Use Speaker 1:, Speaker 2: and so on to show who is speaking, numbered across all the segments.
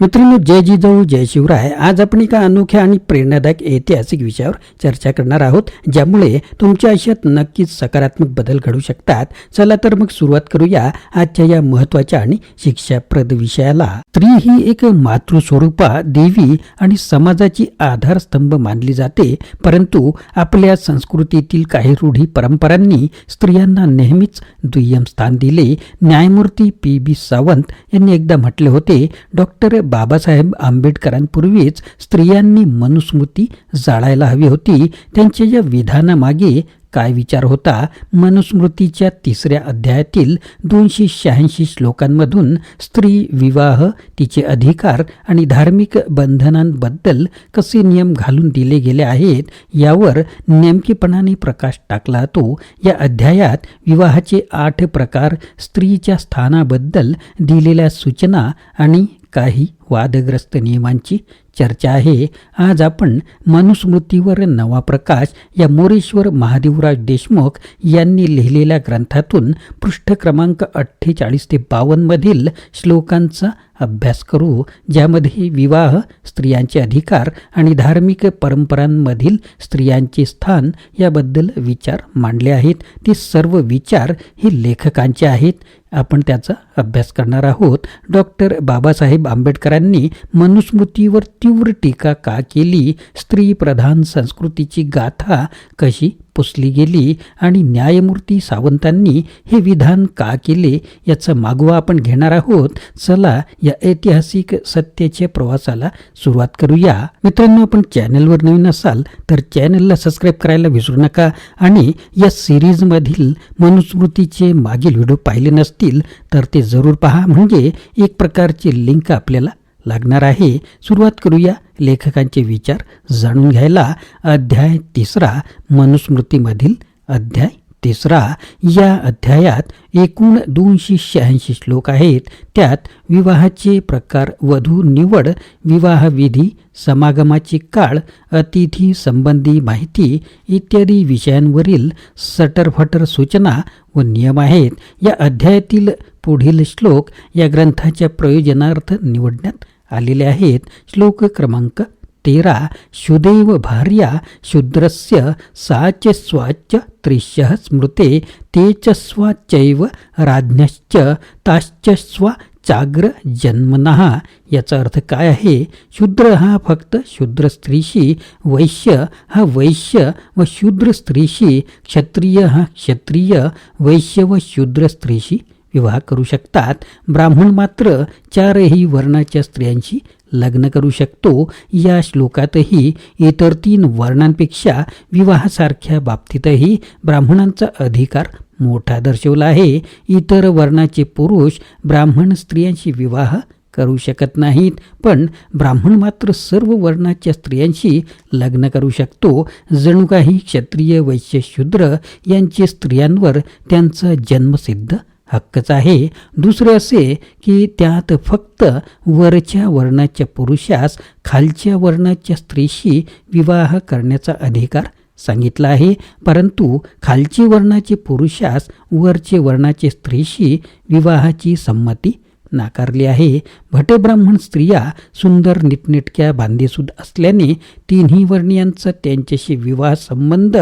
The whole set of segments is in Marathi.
Speaker 1: मित्रांनो जय जिजाऊ जय शिवराय. आज आपण एका अनोख्या आणि प्रेरणादायक ऐतिहासिक विषयावर चर्चा करणार आहोत ज्यामुळे तुमच्या आयुष्यात नक्कीच सकारात्मक बदल घडू शकतात. चला तर मग सुरुवात करूया आजच्या या महत्त्वाच्या आणि शिक्षाप्रद विषयाला. स्त्री ही एक मातृस्वरूपा देवी आणि समाजाची आधारस्तंभ मानली जाते. परंतु आपल्या संस्कृतीतील काही रूढी परंपरांनी स्त्रियांना नेहमीच दुय्यम स्थान दिले. न्यायमूर्ती पी बी सावंत यांनी एकदा म्हटले होते डॉक्टर बाबासाहेब आंबेडकरांपूर्वीच स्त्रियांनी मनुस्मृती जाळायला हवी होती. त्यांच्या या विधानामागे काय विचार होता? मनुस्मृतीच्या तिसऱ्या अध्यायातील दोनशे शहाऐंशी श्लोकांमधून स्त्री विवाह तिचे अधिकार आणि धार्मिक बंधनांबद्दल कसे नियम घालून दिले गेले आहेत यावर नेमकेपणाने प्रकाश टाकला तो या अध्यायात विवाहाचे आठ प्रकार स्त्रीच्या स्थानाबद्दल दिलेल्या सूचना आणि काही वादग्रस्त नियमांची चर्चा आहे. आज आपण मनुस्मृतीवर नवा प्रकाश या मोरेश्वर महादेवराज देशमुख यांनी लिहिलेल्या ग्रंथातून पृष्ठ क्रमांक अठ्ठेचाळीस ते बावन्नमधील श्लोकांचा अभ्यास करू ज्यामध्ये विवाह स्त्रियांचे अधिकार आणि धार्मिक परंपरांमधील स्त्रियांचे स्थान याबद्दल विचार मांडले आहेत. ते सर्व विचार हे लेखकांचे आहेत. आपण त्याचा अभ्यास करणार आहोत. डॉक्टर बाबासाहेब आंबेडकरांनी मनुस्मृतीवर तीव्र टीका का केली? स्त्री प्रधान संस्कृतीची गाथा कशी पुसली गेली आणि न्यायमूर्ती सावंतांनी हे विधान का केले याचा मागोवा आपण घेणार आहोत. चला या ऐतिहासिक सत्याच्या प्रवासाला सुरुवात करूया. मित्रांनो आपण चॅनलवर नवीन असाल तर चॅनलला सबस्क्राईब करायला विसरू नका आणि या सिरीजमधील मनुस्मृतीचे मागील व्हिडिओ पाहिले नसतील तर ते जरूर पहा. म्हणजे एक प्रकारची लिंक आपल्याला लागणार आहे. सुरुवात करूया लेखकांचे विचार जाणून घ्यायला. अध्याय तिसरा मनुस्मृतीमधील अध्याय तिसरा. या अध्यायात एकूण दोनशे शहाऐंशी श्लोक आहेत. त्यात विवाहाचे प्रकार वधू निवड विवाहविधी समागमाचे काळ अतिथी संबंधी माहिती इत्यादी विषयांवरील सटरफटर सूचना व नियम आहेत. या अध्यायातील पुढील श्लोक या ग्रंथाच्या प्रयोजनार्थ निवडण्यात आलेले आहेत. श्लोक क्रमांक तेरा शुदैव भार्या शूद्रस्य साच स्वाच त्रिशः स्मृते ते च स्वाचैव राज्ञश्च ताश्च स्वा चाग्र जन्मनः. याचा अर्थ काय आहे? शूद्र हा फक्त शूद्र स्त्रीशी वैश्य हा वैश्य व शूद्र स्त्रीशी क्षत्रिय हा क्षत्रिय वैश्य व शूद्र स्त्रीशी विवाह करू शकतात. ब्राह्मण मात्र चारही वर्णाच्या स्त्रियांशी लग्न करू शकतो. या श्लोकातही इतर तीन वर्णांपेक्षा विवाहासारख्या बाबतीतही ब्राह्मणांचा अधिकार मोठा दर्शवला आहे. इतर वर्णाचे पुरुष ब्राह्मण स्त्रियांशी विवाह करू शकत नाहीत पण ब्राह्मण मात्र सर्व वर्णाच्या स्त्रियांशी लग्न करू शकतो. जणू काही क्षत्रिय वैश्य शूद्र यांचे स्त्रियांवर त्यांचा जन्मसिद्ध हक्कच आहे. दुसरे असे की त्यात फक्त वरच्या वर्णाच्या पुरुषास खालच्या वर्णाच्या स्त्रीशी विवाह करण्याचा अधिकार सांगितला आहे. परंतु खालचे वर्णाचे पुरुषास वरचे वर्णाचे स्त्रीशी विवाहाची संमती नाकारली आहे. भटब्राह्मण स्त्रिया सुंदर नीटनेटक्या बांधेसूद असल्याने तिन्ही वर्णियांचा त्यांच्याशी विवाह संबंध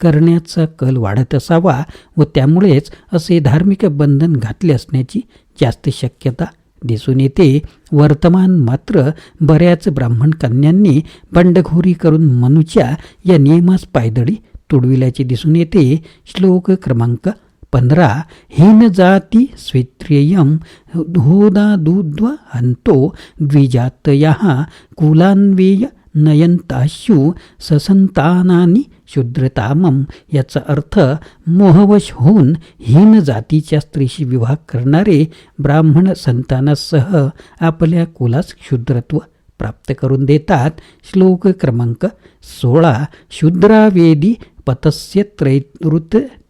Speaker 1: करण्याचा कल वाढत असावा व त्यामुळेच असे धार्मिक बंधन घातले असण्याची जास्त शक्यता दिसून येते. वर्तमान मात्र बऱ्याच ब्राह्मण कन्यांनी बंडखोरी करून मनुच्या या नियमास पायदळी तुडविल्याचे दिसून येते. श्लोक क्रमांक पंधरा हीन जाती स्वित्रियम होदादुद्व हंतो द्विजातया कुलान्वेय नयंताशु ससंतानानी शूद्रतामम याचा अर्थ मोहवश होऊन हीन जातीच्या स्त्रीशी विवाह करणारे ब्राह्मण संतानासह आपल्या कुलास शूद्रत्व प्राप्त करून देतात। श्लोक क्रमांक सोळा शूद्रावेदी पतस्य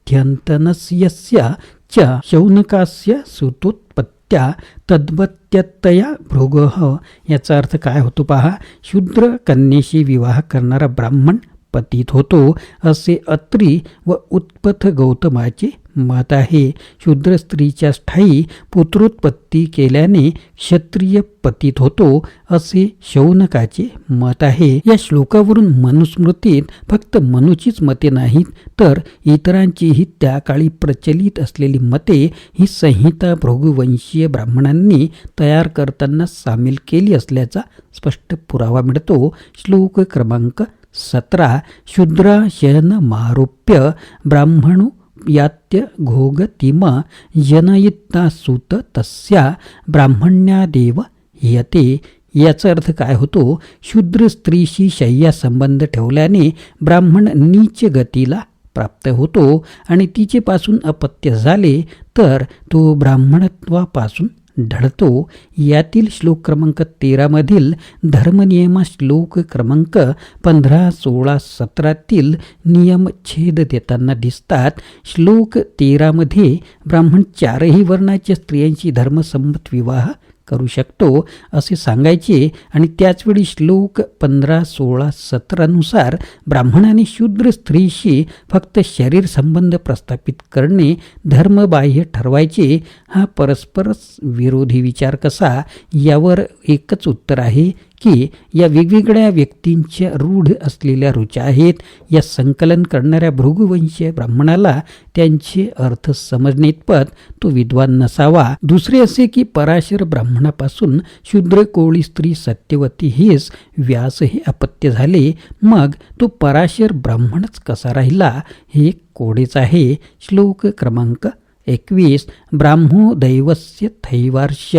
Speaker 1: त्रैऋत्यंतनस्य च शौनकास्य सुतोत्पत्त्या तद्वत्यतया भृगः याचा अर्थ काय होतो पहा? शूद्र कन्येशी विवाह करणारा ब्राह्मण पतित होतो असे अत्री व उत्पथ गौतमाचे मत आहे. शूद्र स्त्रीच्या स्थायी पुत्रोत्पत्ती केल्याने क्षत्रिय पतीत होतो असे शौनकाचे मत आहे. या श्लोकावरून मनुस्मृतीत फक्त मनुचीच मते नाहीत तर इतरांचीही त्या काळी प्रचलित असलेली मते ही संहिता भृगुवंशीय ब्राह्मणांनी तयार करताना सामील केली असल्याचा स्पष्ट पुरावा मिळतो. श्लोक क्रमांक सतरा शूद्रा शयन मारोप्य ब्राह्मणो यात्य घोगतिम जनयिता सुत तस्या ब्राह्मण्यादेव यते याचा अर्थ काय होतो? शूद्र स्त्रीशी शय्या संबंध ठेवल्याने ब्राह्मण नीच गतीला प्राप्त होतो आणि तिचेपासून अपत्य झाले तर तो ब्राह्मणत्वापासून ढळतो. यातील श्लोक क्रमांक तेरामधील धर्मनियमा श्लोक क्रमांक पंधरा सोळा सतरातील नियम छेद देताना दिसतात. श्लोक तेरामध्ये ब्राह्मण चारही वर्णाच्या स्त्रियांशी धर्मसंमत विवाह करू शकतो असे सांगायचे आणि त्याचवेळी श्लोक पंधरा सोळा सतरानुसार ब्राह्मणाने शूद्र स्त्रीशी फक्त शरीर संबंध प्रस्थापित करणे धर्मबाह्य ठरवायचे हा परस्परच विरोधी विचार कसा? यावर एकच उत्तर आहे की या वेगवेगळ्या व्यक्तींच्या रूढ असलेल्या रुचा आहेत. या संकलन करणाऱ्या भृगुवंशीय ब्राह्मणाला त्यांचे अर्थ समजण्याइतपत तो विद्वान नसावा. दुसरे असे की पराशर ब्राह्मणापासून शूद्र कोळी स्त्री सत्यवती हेच व्यास हे अपत्य झाले. मग तो पराशर ब्राह्मणच कसा राहिला? हे कोडेच आहे. श्लोक क्रमांक एकवीस. ब्राह्मो दैवस्य थैवार्ष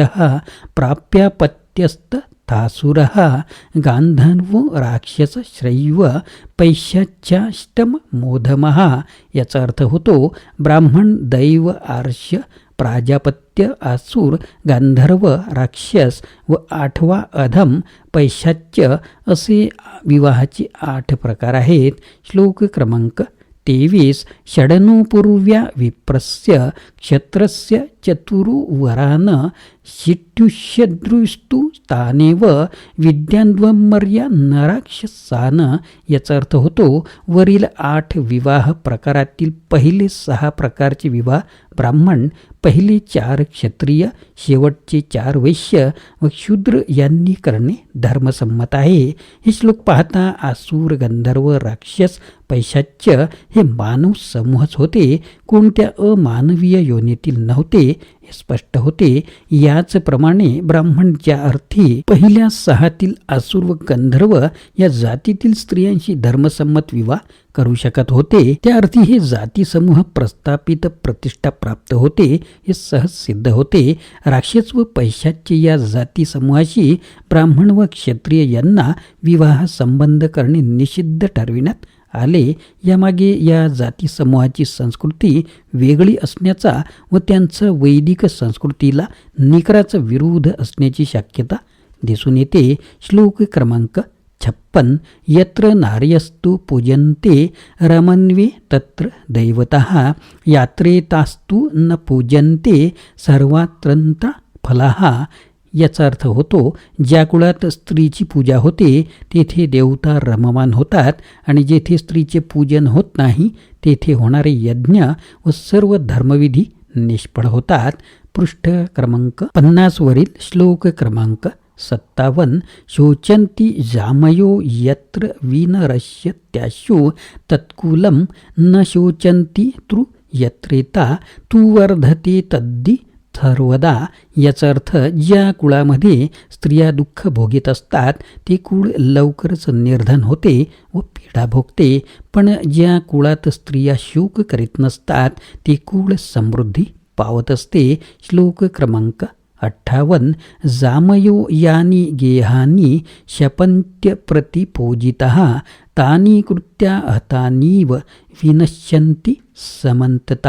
Speaker 1: प्राप्यापत्यस्त तासुर गांधर्व राक्षस श्रैव पैशाच्याष्टम मोधमहा याचा अर्थ होतो ब्राह्मण दैव आर्ष्य प्राजापत्य आसूर गांधर्व राक्षस व आठवा अधम पैशाच्य असे विवाहाचे आठ प्रकार आहेत। श्लोक क्रमांक तेवीस षडनुपूर्व्या विप्रस्य क्षत्रस्य चतुरुवरान शिट्युष्यदृष्टु तानेव विद्याद्वमर्या नराक्षसान. याचा अर्थ होतो वरील आठ विवाह प्रकारातील पहिले सहा प्रकारचे विवाह ब्राह्मण पहिले चार क्षत्रिय शेवटचे चार वैश्य व शूद्र यांनी करणे धर्मसंमत आहे. हे श्लोक पाहता आसूर गंधर्व राक्षस पैशाच्य हे मानव समूहच होते. कोणत्या अमानवीय योनीतील नव्हते हे स्पष्ट होते. याचप्रमाणे ब्राह्मणच्या अर्थी पहिल्या सहातील आसुर व गंधर्व या जातीतील स्त्रियांशी धर्मसंमत विवाह करू शकत होते. त्या अर्थी हे जाती समूह प्रस्थापित प्रतिष्ठा प्राप्त होते हे सहज सिद्ध होते. राक्षस व पैशाचे या जाती समूहाशी ब्राह्मण व क्षत्रिय यांना विवाह संबंध करणे निषिद्ध ठरविण्यात आले यामागे या जाती समूहाची संस्कृती वेगळी असण्याचा व त्यांचं वैदिक संस्कृतीला निकराचा विरोध असण्याची शक्यता दिसून येते. श्लोक क्रमांक छप्पन. यत्र नार्यस्तु पूजन्ते रमन्वे तत्र दैवतः यात्रेतास्तु न पूजन्ते सर्वात्रंता फलाहा याचा अर्थ होतो ज्या कुळात स्त्रीची पूजा होते तेथे देवता रममान होतात आणि जेथे स्त्रीचे पूजन होत नाही तेथे होणारे यज्ञ व सर्व धर्मविधी निष्फळ होतात. पृष्ठ क्रमांक पन्नासवरील श्लोक क्रमांक सत्तावन्न शोचंती जामयो यत्र विनरश्यत्याशु तत्कुलं न शोचंती तृ यत्रेता तू वर्धते तद्दी सर्वदा याचा अर्थ ज्या कुळामध्ये स्त्रिया दुःख भोगीत असतात ते कुळ लवकरच निर्धन होते व पीडा भोगते. पण ज्या कुळात स्त्रिया शोक करीत नसतात ते कुळ समृद्धी पावत असते. श्लोक क्रमांक अठ्ठावन्न. जामयो यानी गेहानी शपंत्य प्रतिपूजिता तानी कृत्या हतानीव विनश्यंती समंतत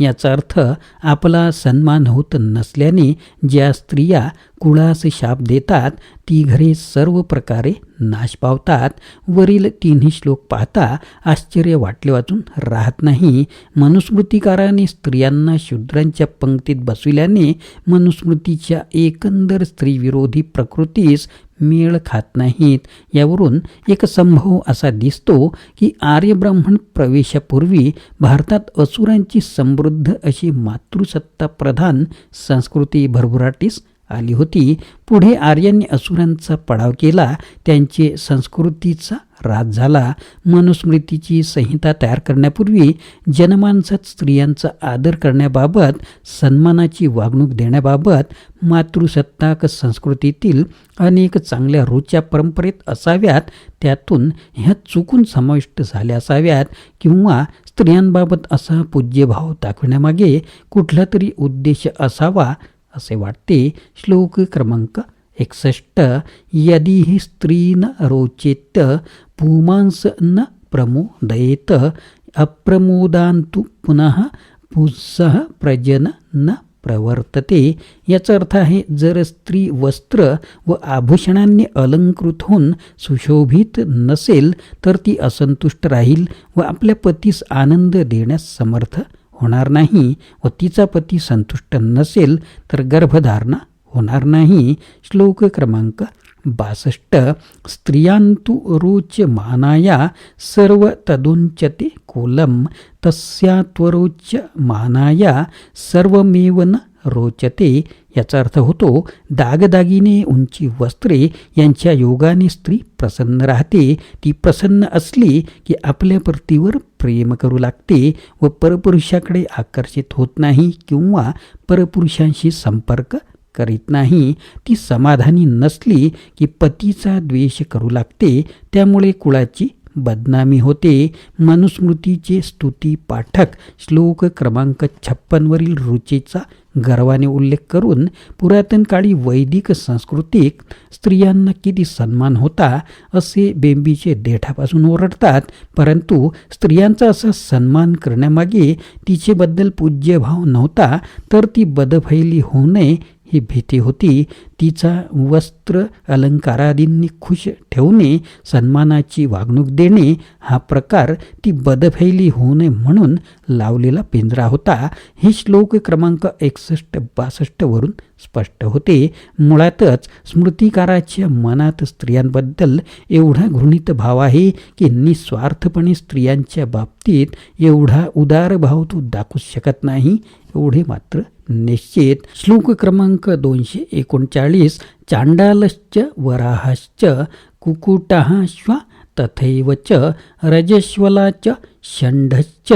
Speaker 1: याचा अर्थ आपला सन्मान होत नसल्याने ज्या स्त्रिया कुळास शाप देतात ती घरे सर्व प्रकारे नाश पावतात. वरील तिन्ही श्लोक पाहता आश्चर्य वाटले वाचून राहत नाही. मनुस्मृतिकाराने स्त्रियांना शूद्रांच्या पंक्तीत बसविल्याने मनुस्मृतीच्या एकंदर स्त्रीविरोधी प्रकृतीस मेळ खात नाहीत. यावरून एक संभव असा दिसतो की आर्यब्राह्मण प्रवेशापूर्वी भारतात असुरांची समृद्ध अशी मातृसत्ता प्रधान संस्कृती भरभराटीस आली होती. पुढे आर्यांनी असुरांचा पडाव केला. त्यांचे संस्कृतीचा राज झाला. मनुस्मृतीची संहिता तयार करण्यापूर्वी जनमानसात स्त्रियांचा आदर करण्याबाबत सन्मानाची वागणूक देण्याबाबत मातृसत्ताक संस्कृतीतील अनेक चांगल्या रोजच्या परंपरेत असाव्यात. त्यातून ह्या चुकून समाविष्ट झाल्या असाव्यात किंवा स्त्रियांबाबत असा पूज्यभाव दाखवण्यामागे कुठला तरी उद्देश असावा असे वाटते. श्लोक क्रमांक एकसष्ट. यदि हि न रोचेत पुमांस न प्रमोदयेत अप्रमोदांतु पुनः पुस्सह प्रजन न प्रवर्तते. याचा अर्थ आहे जर स्त्री वस्त्र व आभूषणांनी अलंकृत होऊन सुशोभित नसेल तर ती असंतुष्ट राहील व आपल्या पतीस आनंद देण्यास समर्थ होणार नाही व तिचा पती संतुष्ट नसेल तर गर्भधारणा होणार नाही. श्लोक क्रमांक बासष्ट. स्त्रियांतु रोचमानाया सर्व तदुंचते कोलम तस्या त्वरोच मानाया सर्वमेव न रोचते. याचा अर्थ होतो दागदागिने उंची वस्त्रे यांच्या योगाने स्त्री प्रसन्न राहते. ती प्रसन्न असली की आपल्या पतीवर प्रेम करू लागते व परपुरुषाकडे आकर्षित होत नाही किंवा परपुरुषांशी संपर्क करीत नाही. ती समाधानी नसली की पतीचा द्वेष करू लागते त्यामुळे कुळाची बदनामी होते. मनुस्मृतीचे स्तुती पाठक श्लोक क्रमांक छप्पनवरील रुचीचा गर्वाने उल्लेख करून पुरातन काळी वैदिक संस्कृतीत स्त्रियांना किती सन्मान होता असे बेंबीचे देठापासून ओरडतात परंतु स्त्रियांचा असा सन्मान करण्यामागे तिचेबद्दल पूज्यभाव नव्हता तर ती बदफैली होऊ नये ही भीती होती. तिचा वस्त्र अलंकारादींनी खुश ठेवणे सन्मानाची वागणूक देणे हा प्रकार ती बदफैली होऊ नये म्हणून लावलेला पिंजरा होता. हे श्लोक क्रमांक एकसष्ट बासष्टवरून स्पष्ट होते. मुळातच स्मृतिकाराच्या मनात स्त्रियांबद्दल एवढा घृणित भाव आहे की निस्वार्थपणे स्त्रियांच्या बाबतीत एवढा उदार भाव तो दाखवू शकत नाही. एवढे मात्र निश्चित. श्लोक क्रमांक दोनशे एकोणचाळीस. चांडालश्च वराहश्च कुकुटः तथैव च रजश्वलाच षंढश्च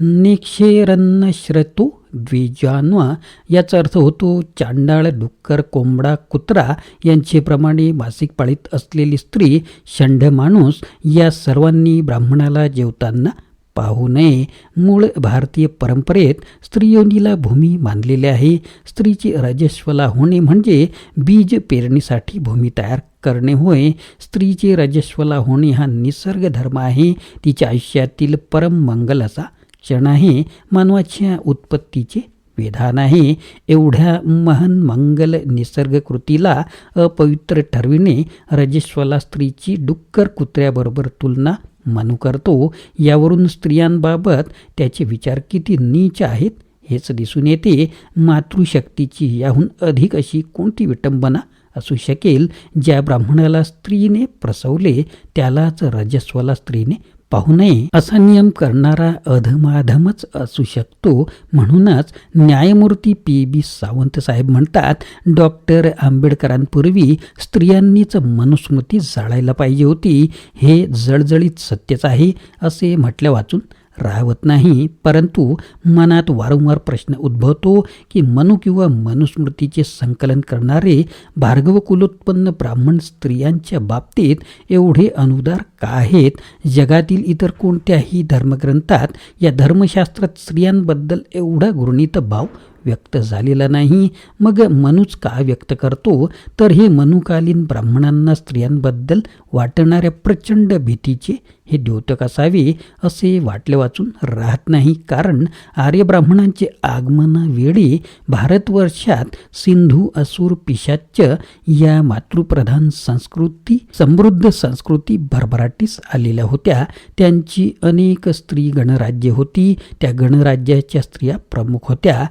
Speaker 1: निक्षेरन्नश्रतु द्विजान्व. याचा अर्थ होतो चांडाळ डुक्कर कोंबडा कुत्रा यांचेप्रमाणे मासिक पाळीत असलेली स्त्री षंढ माणूस या सर्वांनी ब्राह्मणाला जेवताना पाहू नये. मूळ भारतीय परंपरेत स्त्रियोनीला भूमी मानलेली आहे. स्त्रीची रजस्वला होणे म्हणजे बीज पेरणीसाठी भूमी तयार करणे होय. स्त्रीचे रजस्वला होणे हा निसर्ग धर्म आहे. तिच्या आयुष्यातील परम मंगल क्षण आहे. मानवाच्या उत्पत्तीचे विधान आहे. एवढ्या महान मंगल निसर्गकृतीला अपवित्र ठरविणे रजेश्वला स्त्रीची डुक्कर कुत्र्याबरोबर तुलना मनू करतो यावरून स्त्रियांबाबत त्याचे विचार किती नीच आहेत हेच दिसून येते. मातृशक्तीची याहून अधिक अशी कोणती विटंबना असू शकेल ज्या ब्राह्मणाला स्त्रीने प्रसवले त्यालाच रजस्वला स्त्रीने पाहू नये असा नियम करणारा अधमाधमच असू शकतो. म्हणूनच न्यायमूर्ती पी. बी. सावंत साहेब म्हणतात डॉक्टर आंबेडकरांपूर्वी स्त्रियांनीच मनुस्मृती जाळायला पाहिजे होती. हे जळजळीत सत्यच आहे असे म्हटल्या वाचून राहवत नाही. परंतु मनात वारंवार प्रश्न उद्भवतो की मनु किंवा मनुस्मृतीचे संकलन करणारे भार्गव कुलोत्पन्न ब्राह्मण स्त्रियांच्या बाबतीत एवढे अनुदार का आहेत? जगातील इतर कोणत्याही धर्मग्रंथात या धर्मशास्त्रात स्त्रियांबद्दल एवढा घृणित भाव व्यक्त झालेला नाही मग मनूच का व्यक्त करतो? तर हे मनुकालीन ब्राह्मणांना स्त्रियांबद्दल वाटणाऱ्या प्रचंड भीतीचे हे द्योतक असावे असे वाटले वाचून राहत नाही. कारण आर्यब्राह्मणांचे आगमनावेळी भारतवर्षात सिंधू असुर पिशाच्च या मातृप्रधान संस्कृती समृद्ध संस्कृती भरभराटीस आलेल्या होत्या. त्यांची अनेक स्त्री गणराज्य होती. त्या गणराज्याच्या स्त्रिया प्रमुख होत्या.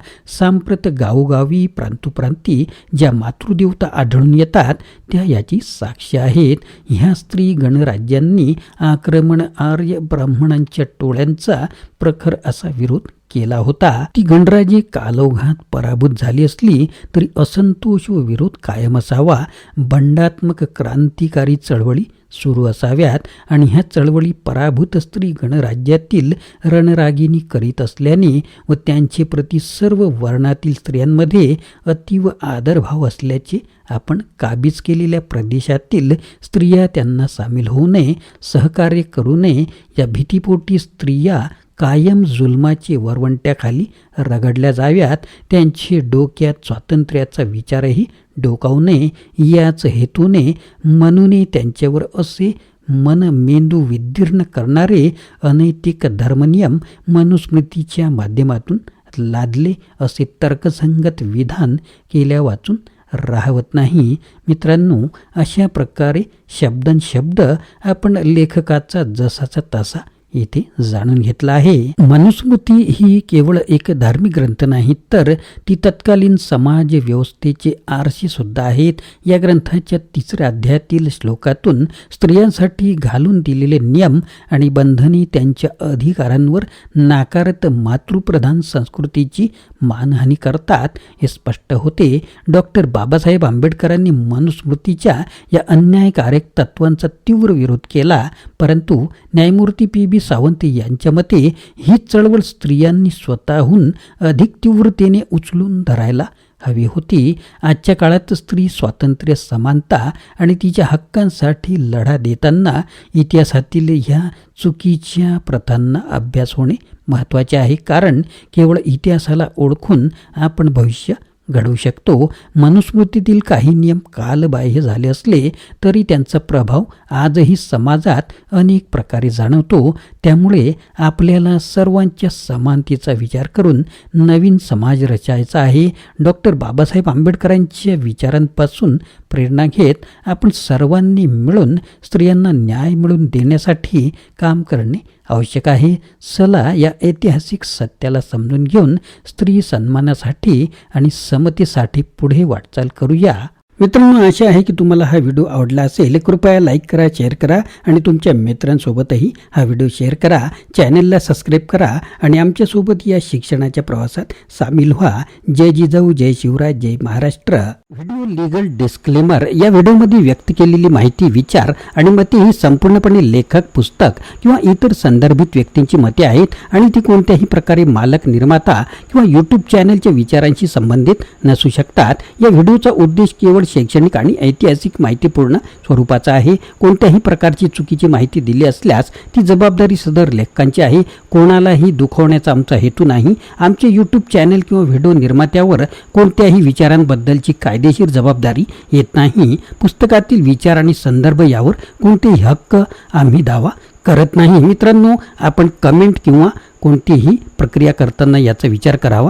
Speaker 1: सांप्रत गावोगावी प्रांतोप्रांती ज्या मातृदेवता आढळून येतात त्या याची साक्ष आहेत. ह्या स्त्री गणराज्यांनी आक्रमण आर्य ब्राह्मणांच्या टोळ्यांचा प्रखर असा विरोध केला होता. ती गणराजे कालौघात पराभूत झाली असली तरी असंतोष व विरोध कायम असावा. बंडात्मक क्रांतिकारी चळवळी सुरू असाव्यात आणि ह्या चळवळी पराभूत स्त्री गणराज्यातील रणरागिनी करीत असल्याने व त्यांचे प्रति सर्व वर्णातील स्त्रियांमध्ये अतीव आदरभाव असल्याचे आपण काबीज केलेल्या प्रदेशातील स्त्रिया त्यांना सामील होऊ नये सहकार्य करू नये. या भीतीपोटी स्त्रिया कायम जुलमाची वरवंट्याखाली रगडल्या जाव्यात त्यांची डोक्यात स्वातंत्र्याचा विचारही डोकावू नये. याच हेतूने मनूने त्यांच्यावर असे मन मेंदू विदीर्ण करणारे अनैतिक धर्मनियम मनुस्मृतीच्या माध्यमातून लादले असे तर्कसंगत विधान केल्या वाचून राहवत नाही. मित्रांनो अशा प्रकारे शब्दन शब्द आपण लेखकाचा जसाचा तसा येथे जाणून घेतलं आहे. मनुस्मृती ही केवळ एक धार्मिक ग्रंथ नाही तर ती तत्कालीन समाज व्यवस्थेचे आरशी सुद्धा आहेत. या ग्रंथाच्या तिसऱ्या अध्यायातील श्लोकातून स्त्रियांसाठी घालून दिलेले नियम आणि बंधने त्यांच्या अधिकारांवर नाकारत मातृप्रधान संस्कृतीची मानहानी करतात हे स्पष्ट होते. डॉक्टर बाबासाहेब आंबेडकरांनी मनुस्मृतीच्या या अन्यायकारक तत्वांचा तीव्र विरोध केला परंतु न्यायमूर्ती पी. बी. सावंत यांच्या मते ही चळवळ स्त्रियांनी स्वतःहून अधिक तीव्रतेने उचलून धरायला हवी होती. आजच्या काळात स्त्री स्वातंत्र्य समानता आणि तिच्या हक्कांसाठी लढा देताना इतिहासातील ह्या चुकीच्या प्रथांना अभ्यास होणे महत्त्वाचे आहे. कारण केवळ इतिहासाला ओळखून आपण भविष्य घडवू शकतो. मनुस्मृतीतील काही नियम कालबाह्य झाले असले तरी त्यांचा प्रभाव आजही समाजात अनेक प्रकारे जाणवतो. त्यामुळे आपल्याला सर्वांच्या समानतेचा विचार करून नवीन समाज रचायचा आहे. डॉक्टर बाबासाहेब आंबेडकरांच्या विचारांपासून प्रेरणा घेत आपण सर्वांनी मिळून स्त्रियांना न्याय मिळवून देण्यासाठी काम करणे आवश्यक आहे. चला या ऐतिहासिक सत्याला समजून घेऊन स्त्री सन्मानासाठी आणि समतेसाठी पुढे वाटचाल करूया. मित्रांनो आशा आहे की तुम्हाला हा व्हिडिओ आवडला असेल. कृपया लाईक करा शेअर करा आणि तुमच्या मित्रांसोबतही हा व्हिडिओ शेअर करा. चॅनलला सबस्क्राईब करा आणि आमच्यासोबत या शिक्षणाच्या प्रवासात सामील व्हा. जय जिजाऊ जय शिवराज जय महाराष्ट्र. व्हिडिओ लिगल डिस्क्लेमर या व्हिडिओमध्ये व्यक्त केलेली माहिती विचार आणि मते ही संपूर्णपणे लेखक पुस्तक किंवा इतर संदर्भित व्यक्तींची मते आहेत आणि ती कोणत्याही प्रकारे मालक निर्माता किंवा यूट्यूब चॅनलच्या विचारांशी संबंधित नसू शकतात. या व्हिडिओचा उद्देश केवळ शैक्षणिक आणि ऐतिहासिक माहितीपूर्ण स्वरूपाचा आहे. कोणत्याही प्रकारची चुकीची माहिती दिली असल्यास ती जबाबदारी सदर लेखकांची आहे. कोणालाही दुखवण्याचा आमचा हेतू नाही. आमचे यूट्यूब चॅनल किंवा व्हिडिओ निर्मात्यावर कोणत्याही विचारांबद्दलची कायदेशीर जबाबदारी येत नाही. पुस्तकातील विचार आणि संदर्भ यावर कोणतेही हक्क आम्ही दावा करत नाही. मित्रांनो आपण कमेंट किंवा कोणतीही प्रक्रिया करताना याचा विचार करावा.